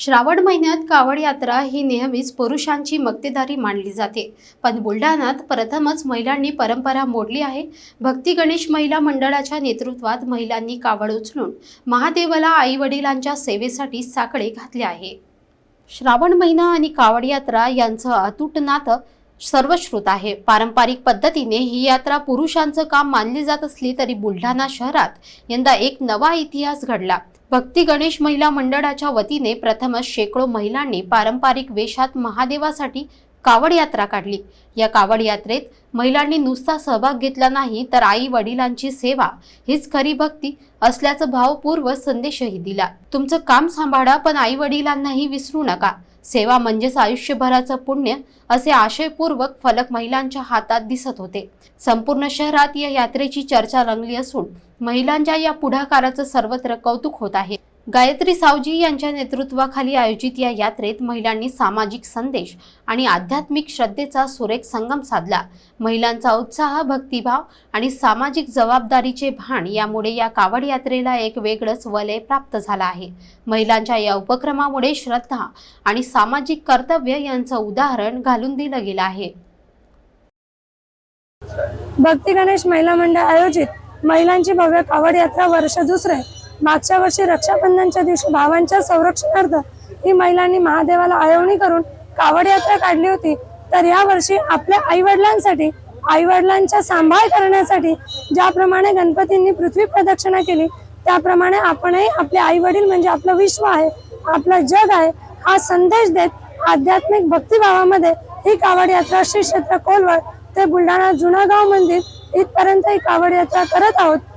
श्रावण महिन्यात कावड यात्रा ही नेहमीच पुरुषांची मक्तेदारी मानली जाते. पण बुलढाण्यात प्रथमच महिलांनी परंपरा मोडली आहे. भक्ती गणेश महिला मंडळाच्या नेतृत्वात महिलांनी कावड उचलून महादेवाला आई वडिलांच्या सेवेसाठी साकडे घातले आहे. श्रावण महिना आणि कावड यात्रा यांचं अतूट नातं सर्वश्रुत आहे. पारंपरिक पद्धतीने ही यात्रा पुरुषांचं काम मानली जात असली तरी बुलढाणा शहरात यंदा एक नवा इतिहास घडला. भक्ती गणेश महिला मंडळाच्या वतीने प्रथमच शेकडो महिलांनी पारंपरिक वेशात महादेवासाठी कावड यात्रा काढली. या कावड यात्रेत महिलांनी नुसता सहभाग घेतला नाही तर आई वडिलांची सेवा हीच खरी भक्ती असल्याचं भावपूर्व संदेशही दिला. तुमचं काम सांभाळा पण आई वडिलांनाही विसरू नका. सेवा म्हणजेच आयुष्यभराचं पुण्य असे आशयपूर्वक फलक महिलांच्या हातात दिसत होते. संपूर्ण शहरात या यात्रेची चर्चा रंगली असून महिलांच्या या पुढाकाराचं सर्वत्र कौतुक होत आहे. गायत्री सावजी यांच्या नेतृत्वाखाली आयोजित या यात्रेत महिलांनी सामाजिक संदेश आणि आध्यात्मिक श्रद्धेचा सुरेख संगम साधला. महिलांचा उत्साह भक्तिभाव आणि सामाजिक जबाबदारीचे भान यामुळे या कावड यात्रेला एक वेगळंच वलय प्राप्त झालं आहे. महिलांच्या या उपक्रमामुळे श्रद्धा आणि सामाजिक कर्तव्य यांचं उदाहरण घालून दिलं गेलं आहे. भक्ती गणेश महिला मंडळ आयोजित महिलांची भव्य कावड यात्रा वर्ष दुसरे मागच्या वर्षी रक्षाबंधनच्या दिवशी भावांच्या संरक्षणार्थ ही महिलांनी महादेवाला आयवणी करून कावड यात्रा काढली होती. तर या वर्षी आपल्या आई वडिलांसाठी आई सांभाळ करण्यासाठी ज्याप्रमाणे गणपतींनी पृथ्वी प्रदक्षिणा केली त्याप्रमाणे आपणही आपले आई वडील म्हणजे आपलं विश्व आहे आपलं जग आहे हा संदेश देत आध्यात्मिक भक्तिभावामध्ये ही कावड यात्रा श्री क्षेत्र कोलवड ते बुलढाणा जुनागाव मंदिर इथपर्यंत ही कावड यात्रा करत आहोत.